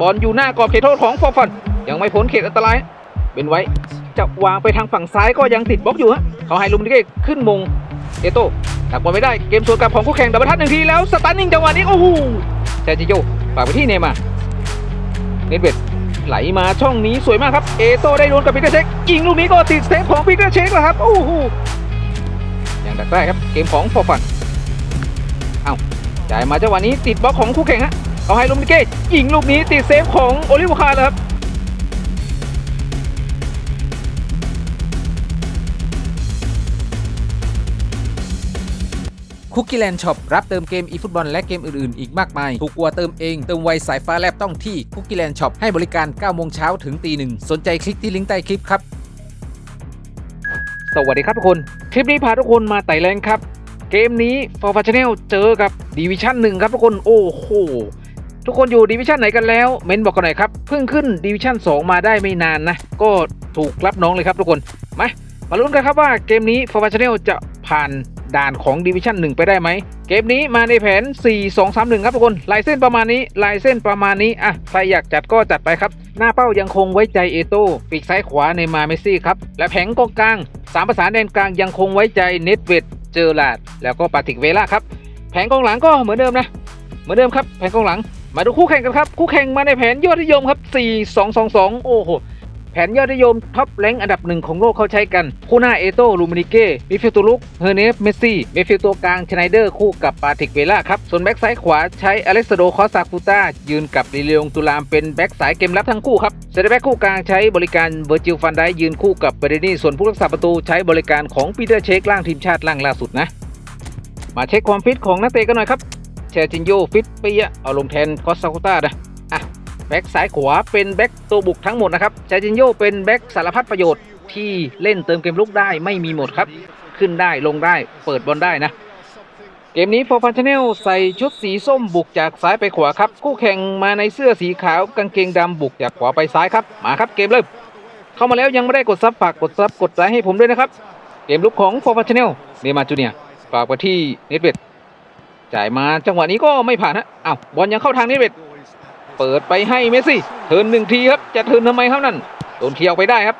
บอลอยู่หน้ากรอบเขตโทษของฟอร์ฟัน ยังไม่พ้นเขตอันตราย เป็นไว้ จะวางไปทางฝั่งซ้ายก็ยังติดบล็อกอยู่ฮะเขาให้ลุมนิเกขึ้นมงเอโต้ดักบอลไม่ได้เกมสวนกลับของคู่แข่งดับเบิลทัชหนึ่งทีแล้วสตันนิ่งจังหวะนี้โอ้โหแชจิโยฝากไปที่เนมาเนตเวดไหลมาช่องนี้สวยมากครับเอโต้ได้โดนกับปีเตอร์เช็คยิงลูกนี้ก็ติดเซฟของปีเตอร์เช็คแล้วครับโอ้โหยังดักได้ครับเกมของฟอร์ฟันเอ้าจ่ายมาจังหวะนี้ติดบล็อกของคู่แข่งฮะ เอาให้ลุมนิเก้ยิงลูกนี้ติดเซฟของโอลิเวอร์คาร์เลยครับคุกกี้แลนด์ช็อปรับเติมเกมอีฟุตบอลและเกมอื่น ๆ อีกมากมาย ถูกกว่าเติมเอง เติมไวสายฟ้าแลบต้องที่คุกกี้แลนด์ช็อปให้บริการ 9 โมงเช้าถึงตีหนึ่งสนใจคลิกที่ลิงก์ใต้คลิปครับ สวัสดีครับทุกคน คลิปนี้พาทุกคนมาไต่แรงครับ เกมนี้ฟอร์ฟ c ช a แนลเจอกับดีวิชั่นหนึ่งครับทุกคน โอ้โห ทุกคนอยู่ดีวิชั่นไหนกันแล้วเม้นบอกกันหน่อยครับเพิ่งขึ้นดีวิชั่น2 มาได้ไม่นานนะ ก็ถูกรับน้องเลยครับทุกคน มามาลุ้นกันครับว่าเกมนี้ฟอร์ฟ c ช a แนลจะผ่านด่านของดีวิชั่น1 ไปได้ไหม เกมนี้มาในแผน 4 2 3 1 ครับทุกคน ลายเส้นประมาณนี้ ลายเส้นประมาณนี้ อะ ใครอยากจัดก็จัดไปครับ หน้าเป้ายังคงไว้ใจเอโต้ปีกซ้ายขวาในมาเมซี่ครับ และแผงกองกลางสามประสานแดนกลางยังคงไว้ใจเนตเวดเจอร์ลาด แล้วก็ปาติกเวล่าครับ แผงกองหลังก็เหมือนเดิมนะ เหมือนเดิมครับ แผงกองหลัง มาดูคู่แข่งกันครับ คู่แข่งมาในแผนยอดนิยมครับ 4 2 2 2 โอ้โห แผนยอดนิยมท็อปแรงค์อันดับหนึ่งของโลกเขาใช้กัน คู่หน้าเอโต้ลูมินิเก้มิฟิลตัวลุกเฮเนฟเมสซี่เมฟิลตัวกลางชไนเดอร์คู่กับปาติกเวล่าครับ ส่วนแบ็กซ้ายขวาใช้อเล็กซาโดคอสซาคูต้ายืนกับลิเลองตุลามเป็นแบ็กสายเกมรับทั้งคู่ครับเซนเตอร์แบ็กคู่กลางใช้บริการเวอร์จิลฟันได้ยืนคู่กับเบเดนี่ส่วนผู้รักษาประตูใช้บริการของปีเตอร์เชคล่างทีมชาติล่างล่าสุดนะ มาเช็คความฟิตของนักเตะกันหน่อยครับ เชร์จินโยฟิตเปียะเอาลงแทนคอสซาคูต้านะอะแบ็กซ้ายขวาเป็นแบ็กตัวบุกทั้งหมดนะครับจาจินโยเป็นแบ็กสารพัดประโยชน์ที่เล่นเติมเกมลุกได้ไม่มีหมดครับ ขึ้นได้ลงได้เปิดบอลได้นะเกมนี้ฟอร์ฟันชแนลใส่ชุดสีส้มบุกจากซ้ายไปขวาครับ คู่แข่งมาในเสื้อสีขาวกางเกงดำบุกจากขวาไปซ้ายครับ มาครับเกมเริ่มเข้ามาแล้วยังไม่ได้กดซับฝากกดซับกดไลค์ให้ผมด้วยนะครับ เกมลุกของฟอร์ฟันชแนลเนมาจูเนียฝากไปที่เน็ตเวด จ่ายมาจังหวะนี้ก็ไม่ผ่านฮะอ้าวบอลยังเข้าทางเนตเวดเปิดไปให้เมสซี่เทินหนึ่งทีครับจะเทินทำไมครับนั่นโดนเคลียร์ไปได้ครับ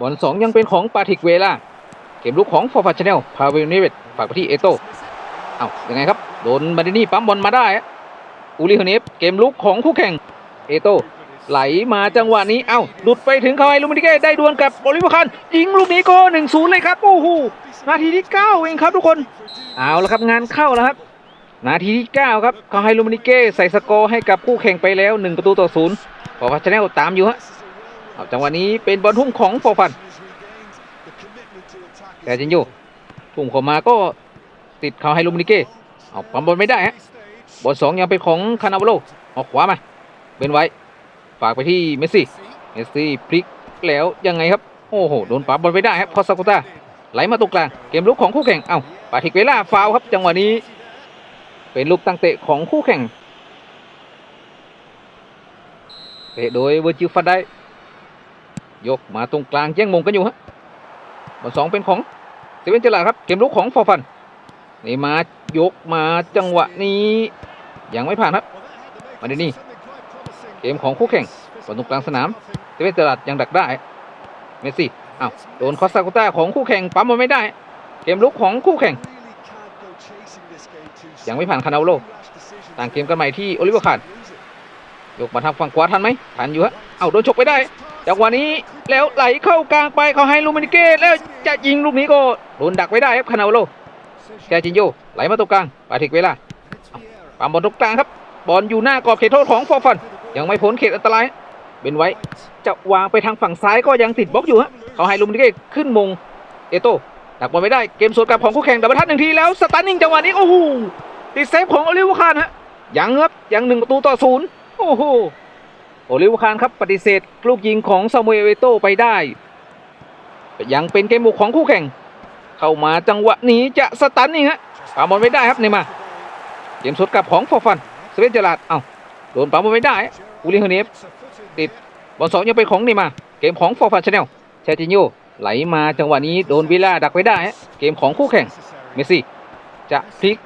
บอลสองยังเป็นของปาทิกเวล่าเกมลุกของฟอร์ฟัชแนลพาเวลเนเวตฝากไปที่เอโต้เอ้ายังไงครับโดนมาดินี่ปั๊มบอลมาได้อูริโฮเนฟเกมลุกของคู่แข่งเอโต้ ไหลมาจังหวะนี้ เอ้าหลุดไปถึงเขาไอ้ลูมินิเก้ได้ดวลกับโอลิวอร์คันยิงลูกนี้ก็หนึ่งศูนย์เลยครับ โอ้โห นาทีที่เก้าเองครับทุกคน เอาละครับงานเข้าแล้วครับ นาทีที่ 9 ครับเขาให้ลูมินิเก้ใส่สกอร์ให้กับคู่แข่งไปแล้ว 1 ประตูต่อศูนย์ฟอร์ฟันชแนลตามอยู่ฮะเอาจังหวะนี้เป็นบอลทุ่มของฟอร์ฟัน แต่จินอยู่ทุ่มเข้ามาก็ติดเขาให้ลูมินิเก้เอาปั๊มบอลไม่ได้ฮะบอลสองยังเป็นของคานาโวโลออกขวามาเป็นไว้ ฝากไปที่เมสซี่ เมสซี่พลิกแล้วยังไงครับ โอ้โห โดนปั๊มบอลไม่ได้ครับ คอสซากุต้าไหลมาตรงกลาง เกมลุกของคู่แข่ง เอ้า ปาทิกเวล่าฟาวครับ จังหวะนี้ เป็นลูกตั้งเตะของคู่แข่ง เตะโดยเวอร์จิลฟันได้ ยกมาตรงกลางแย่งมงกันอยู่ฮะ บอลสองเป็นของเซเว่นเจลาร์ดครับ เกมลุกของฟอร์ฟันนี่มายกมาจังหวะนี้ ยังไม่ผ่านครับ มาเดนี่ เกมของคู่แข่งบอลตรงกลางสนามเซเว่นเจลาร์ดยังดักได้ เมสซี่อ้าวโดนคอสซากุต้าของคู่แข่งปั๊มบอลไม่ได้ เกมลุกของคู่แข่ง ยังไม่ผ่านคานาโวโลต่างเกมกันใหม่ที่โอลิเวอร์คาร์ดยกมาทางฝั่งขวาทันไหมทันอยู่ฮะเอาโดนฉกไปได้จังหวะนี้แล้วไหลเข้ากลางไปเขาให้ลูมินิเก้แล้วจะยิงลูกนี้ก็โดนดักไว้ได้ครับคานาโวโลแกจินโยไหลมาตรงกลางปาทิกเวลาเอาปั๊มบอลตรงกลางครับบอลอยู่หน้ากรอบเขตโทษของฟอร์ฟัน ยังไม่พ้นเขตอันตราย เป็นไว้ จะวางไปทางฝั่งซ้ายก็ยังติดบล็อกอยู่ฮะ เขาให้ลูมินิเก้ขึ้นมง เอโต้ดักบอลไม่ได้ เกมสวนกลับของคู่แข่งดับเบิลทัชหนึ่งทีแล้วสตันนิ่งจังหวะนี้โอ้โหติดเซฟของโอลิวคานฮะ ยังครับยังหนึ่งประตูต่อศูนย์โอ้โห โอลิวคานครับปฏิเสธลูกยิงของซามูเอลเวโต้ไปได้ ยังเป็นเกมบุกของคู่แข่ง เข้ามาจังหวะนี้จะสตันนี่งฮะปาบอลไม่ได้ครับเนย์มา เกมสดกลับของฟอร์ฟัน สเวนเจอราด เอ้า โดนปาบอลไม่ได้อูริเฮเนฟติดบอลสองยังเป็นของเนย์มา เกมของฟอร์ฟันชแนลเชติโยไหลมาจังหวะนี้โดนวิลล่าดักไว้ได้ เกมของคู่แข่งเมสซี่จะพลิก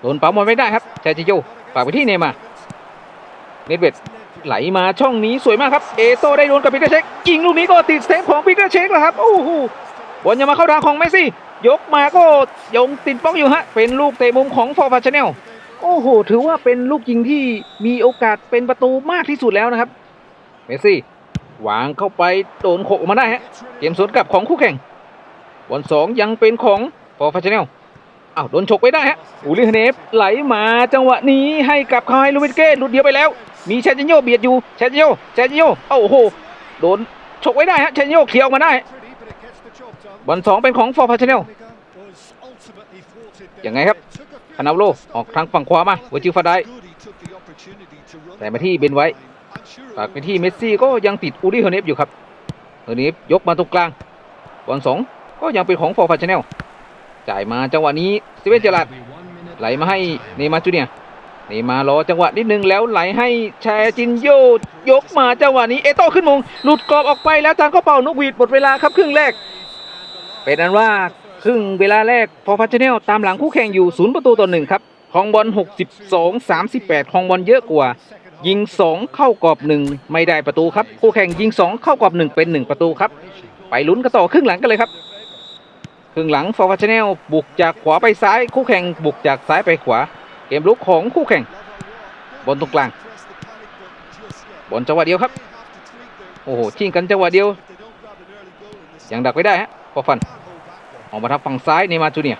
โดนปั๊มบอลไม่ได้ครับชาจิโยฝากไปที่เนมาเนตเวดไหลมาช่องนี้สวยมากครับ เอโตได้โดนกับปีเตอร์เช็คยิงลูกนี้ก็ติดเซฟของปีเตอร์เช็คแล้วครับโอ้โหบอลยังมาเข้าทางของเมสซี่ ยกมาก็ยงติดป้องอยู่ฮะเป็นลูกเตะมุมของฟอร์ฟาชแนล โอ้โห ถือว่าเป็นลูกยิงที่มีโอกาสเป็นประตูมากที่สุดแล้วนะครับ เมสซี่วางเข้าไปโดนโขกมาได้ฮะเกมสวนกลับของคู่แข่งบอลสองยังเป็นของฟอร์ฟาชแนลอ้าวโดนฉกไปได้ฮะอูลิฮเนฟไหลมาจังหวะนี้ให้กับคายลูวิสเก้หลุดเดียวไปแล้ว มีเชนโยเบียดอยู่เชนโยเชนโยโอ้โหโดนฉกไว้ได้ฮะเชนโยเคลียร์ออกมาได้บอลสองเป็นของฟอร์พาชเนลยังไงครับ คานาโวโลออกทางฝั่งขวามาวจิฟาไดแต่มาที่เบนไว้ฝากไปที่เมสซี่ก็ยังติดอูดี้เฮเนฟอยู่ครับเฮเนฟยกมาตรงกลางบอลสองก็ยังเป็นของฟอร์พาชเนลจ่ายมาจังหวะนี้สเวนเจอร์ลัดไหลมาให้เนมาจูเนียเนมารอจังหวะนิดนึงแล้วไหลให้แชร์จินโยยกมาจังหวะนี้เอโต้ขึ้นมงหลุดกรอบออกไปแล้วจานก็เป่านกหวีดหมดเวลาครับครึ่งแรกเป็นอันว่า ครึ่งเวลาแรกฟอร์พัชเนลตามหลังคู่แข่งอยู่ศูนย์ประตูต่อหนึ่งครับคองบอล62 38คองบอลเยอะกว่า ยิง 2 เข้ากรอบหนึ่งไม่ได้ประตูครับ คู่แข่งยิง 2 เข้ากรอบหนึ่งเป็น 1 ประตูครับ ไปลุ้นกันต่อครึ่งหลังกันเลยครับ ครึ่งหลังฟอร์พัชเนลบุกจากขวาไปซ้าย คู่แข่งบุกจากซ้ายไปขวา เกมลุกของคู่แข่ง บอลตรงกลาง บอลจังหวะเดียวครับ โอ้โหชิงกันจังหวะเดียว ยังดักไว้ได้ฮะพอฟัน ออกมาทางฝั่งซ้ายเนมาจูเนีย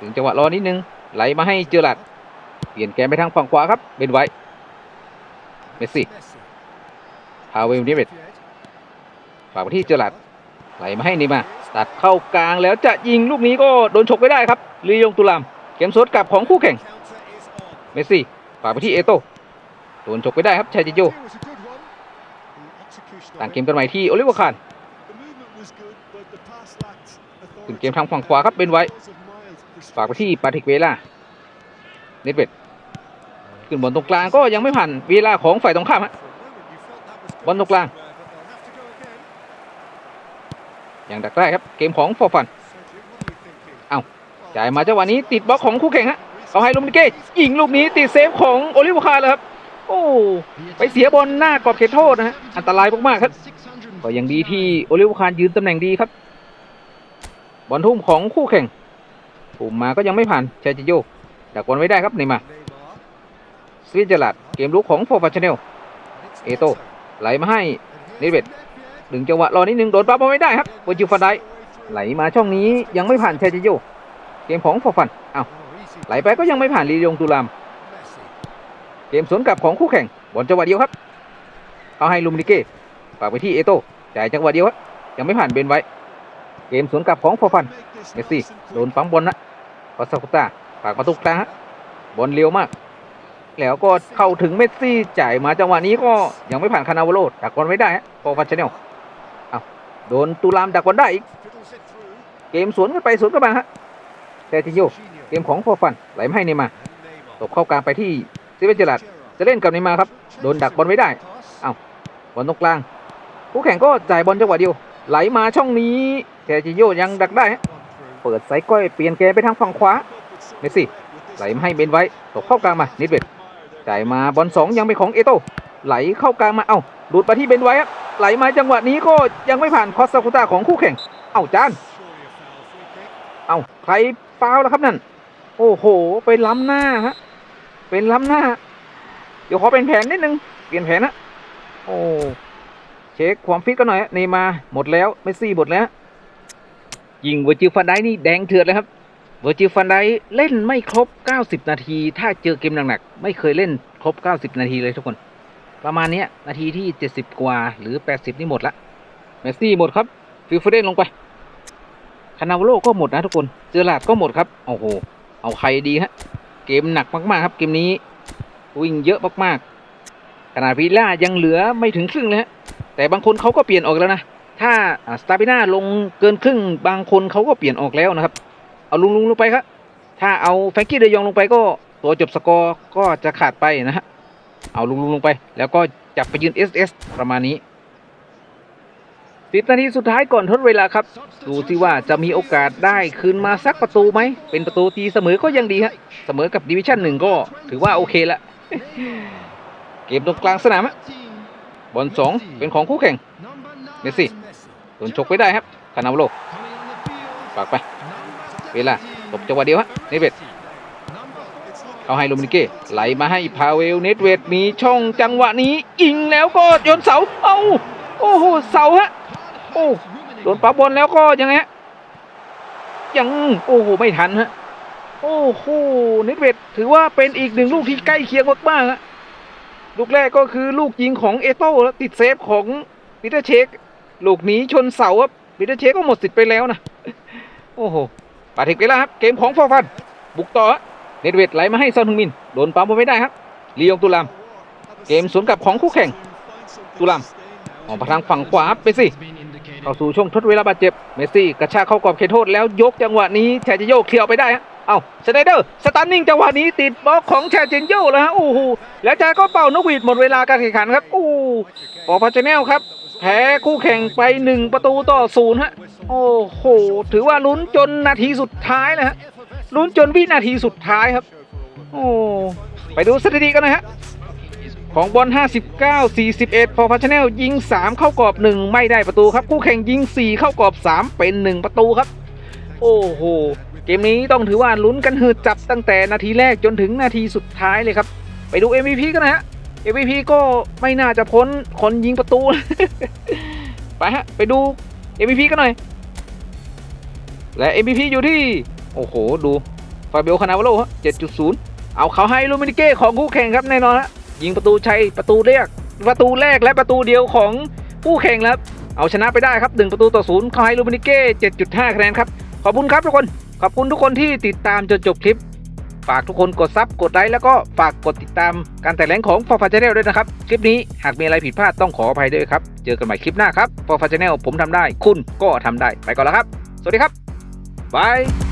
ถึงจังหวะรอนิดนึง ไหลมาให้เจอร์ลัดเปลี่ยนแกนไปทางฝั่งขวาครับเบนไว้เมสซี่พาเวลนิเวตฝากไปที่เจอร์ลัดไหลมาให้เนย์มา ตัดเข้ากลางแล้วจะยิงลูกนี้ก็โดนฉกไม่ได้ครับลียงตุลามเกมสดกลับของคู่แข่งเมสซี่ฝากไปที่เอโตโดนฉกไม่ได้ครับชายจิโยต่างเกมกันใหม่ที่โอลิเวอร์คาน ถึงเกมทางฝั่งขวาครับเป็นไว้ ฝากไปที่ปาทิกเวล่าเนตเวดขึ้นบอลตรงกลางก็ยังไม่ผ่านเวลาของฝ่ายตรงข้ามฮะบอลตรงกลางยังดักได้ครับ เกมของฟอร์ฟันจ่ายมาจังหวะนี้ติดบล็อกของคู่แข่งฮะเอาให้ลูมิเก้ยิงลูกนี้ติดเซฟของโอลิเวอร์คาร์เลยครับ โอ้ ไปเสียบอลหน้ากรอบเขตโทษนะฮะ อันตรายมากๆครับ ก็ยังดีที่โอลิวคารยืนตำแหน่งดีครับ บอลทุ่มของคู่แข่งปุ่มมาก็ยังไม่ผ่านชาจิโยดักบอลไว้ได้ครับนย์มาสวิตเจอร์ลัดเกมลุกของโฟร์ฟาชเนลเอโตไหลมาให้เนเวดดึงจังหวะรอนิดนึงโดนปั๊บเอาไม่ได้ครับเวอจิฟันไดไหลมาช่องนี้ยังไม่ผ่านชจิโยเกมของฟอร์ฟันอ้าวไหลไปก็ยังไม่ผ่านลียงตุลาม เกมสวนกลับของคู่แข่งบอลจังหวะเดียวครับ เอาให้ลูมินิเก้ฝากไปที่เอโต จ่ายจังหวะเดียวครับยังไม่ผ่านเบนไว้ เกมสวนกลับของฟอฟันเมสซี่โดนปั๊มบอลนะปาสกุต้าฝากประตูกลางฮะบอลเร็วมาก แล้วก็เข้าถึงเมสซี่จ่ายมาจังหวะนี้ก็ยังไม่ผ่านคานาวโลดักบอลไม่ได้ฮะฟอฟันชาแนลอ้าวโดนตุลามดักบอลได้อีกเกมสวนกันไปสวนกันมาฮะเซติโยเกมของฟอฟันไหลไมาให้เนย์มาตบเข้ากลางไปที่ซิเวนเจอรัดจะเล่นกับเนย์มาครับโดนดักบอลไม่ได้อ้าวบอลตรงกลาง คู่แข่งก็จ่ายบอลจังหวะเดียว ไหลมาช่องนี้เซติโยยังดักได้ เปิดไซส์ก้อยเปลี่ยนแกนไปทางฝั่งขวา เมสซี่ไหลมาให้เบนไว้ ตกเข้ากลางมานิดเวดจ่ายมาบอลสองยังเป็นของเอโตไหลเข้ากลางมา เอ้าหลุดมาที่เบนไว้ไหลมาจังหวะนี้ก็ยังไม่ผ่านคอสซากุตาของคู่แข่ง เอ้าจาน เอ้าใครฟาวแล้วครับนั่น โอ้โหเป็นล้ำหน้าฮะ เป็นล้ำหน้า เดี๋ยวขอเป็นแผนนิดนึง เปลี่ยนแผนนะ โอ้ เช็คความฟิตกันหน่อยฮะเนยมาหมดแล้วเมสซี่หมดแล้วยิงเวอร์จิลฟันไดนี่แดงเถือดเลยครับเวอร์จิลฟันไดเล่นไม่ครบ 90 นาที ถ้าเจอเกมหนักๆไม่เคยเล่นครบ 90 นาทีเลยทุกคน ประมาณนี้นาทีที่ 70 กว่าหรือ 80 นี่หมดละเมสซี่หมดครับฟิลฟเดนลงไปคานาวโลก็หมดนะทุกคนเจอหลาดก็หมดครับโอ้โหเอาใครดีฮะเกมหนักมากๆครับเกมนี้วิ่งเยอะมากๆขนาดวิล่ายังเหลือไม่ถึงครึ่งเลยฮะ แต่บางคนเขาก็เปลี่ยนออกแล้วนะ ถ้าสตาร์ปิน่าลงเกินครึ่งบางคนเขาก็เปลี่ยนออกแล้วนะครับ เอาลุงลุงลงไปครับ ถ้าเอาแฟงกี้เดยองลงไปก็ตัวจบสกอร์ก็จะขาดไปนะฮะ เอาลุงลุงลงไป แล้วก็จับไปยืน SS ประมาณนี้สิบนาทีสุดท้ายก่อนทดเวลาครับ ดูสิว่าจะมีโอกาสได้คืนมาสักประตูไหม เป็นประตูตีเสมอก็ยังดีฮะ เสมอกับดิวิชั่นหนึ่งก็ถือว่าโอเคละ เกมตรงกลางสนามฮะ บอลสองเป็นของคู่แข่งเมสซี่โดนชกไปได้ครับคานาโลฝากไป เวลาตบจังหวะเดียวฮะเนเวตเขาให้ลูมินิเก้ไหลมาให้พาเวลเนตเวตมีช่องจังหวะนี้ยิงแล้วก็โยนเสาเอ้าโอ้โหเสาฮะโอ้โดนปับบอลแล้วก็ยังไงฮะยังโอ้โหไม่ทันฮะโอ้โหเนตเวตถือว่าเป็นอีกหนึ่งลูกที่ใกล้เคียงมากๆฮะ ลูกแรกก็คือลูกยิงของเอโต้แล้วติดเซฟของปีเตอร์เชคลูกนี้ชนเสาครับปีเตอร์เชคก็หมดสิทธิ์ไปแล้วนะ โอ้โหปาถึกไปแล้วครับ เกมของฟอร์ฟัน บุกต่อเนตเวตไหลมาให้ซอนฮึงมิน โดนปั๊มบอลไม่ได้ครับลียงตุลาม เกมสวนกลับของคู่แข่ง ตุลามออกมาทางฝั่งขวาไปสิ เข้าสู่ช่วงทดเวลาบาดเจ็บ เมสซี่กระชากเข้ากรอบเขตโทษแล้วยกจังหวะนี้แชร์จิโยเคลียร์ไปได้ฮะเอาสไนเดอร์ สตันนิ่งจังหวะนี้ติดบล็อกของแชร์จิโยแล้วฮะโอ้โหแล้วแชร์ก็เป่านกหวีดหมดเวลาการแข่งขันครับโอ้โหปอพาเจเนลครับแพ้คู่แข่งไปหนึ่งประตูต่อศูนย์ฮะโอ้โหถือว่าลุ้นจนนาทีสุดท้ายนะฮะลุ้นจนวินาทีสุดท้ายครับ โอ้ไปดูสถิติกันนะฮะ ของบอล 59 41 พอพัชแนลยิง 3 เข้ากรอบ 1 ไม่ได้ประตูครับ คู่แข่งยิง 4 เข้ากรอบ 3 เป็น 1 ประตูครับ โอ้โห เกมนี้ต้องถือว่าลุ้นกันหืดจับตั้งแต่นาทีแรกจนถึงนาทีสุดท้ายเลยครับ ไปดู MVP กันนะฮะ MVP ก็ไม่น่าจะพ้นคนยิงประตู ไปฮะ ไปดู MVP กันหน่อย และ MVP อยู่ที่ โอ้โห ดู ฟาเบลคานาวาโลฮะ7.0 เอาเขาให้ลูมินิเก้ของคู่แข่งครับแน่นอนฮะ ยิงประตูชัยประตูแรกประตูแรกและประตูเดียวของคู่แข่งแล้วเอาชนะไปได้ครับ1ประตูต่อศูนย์เขาให้ลูมินิเก้7.5คะแนนครับ ขอบคุณครับทุกคน ขอบคุณทุกคนที่ติดตามจนจบคลิป ฝากทุกคนกดซับกดไลค์แล้วก็ฝากกดติดตามการแต่งแรงของ For Fun Channel ด้วยนะครับ คลิปนี้หากมีอะไรผิดพลาดต้องขออภัยด้วยครับ เจอกันใหม่คลิปหน้าครับ For Fun Channel ผมทำได้ คุณก็ทำได้ไปก่อนแล้วครับ สวัสดีครับบาย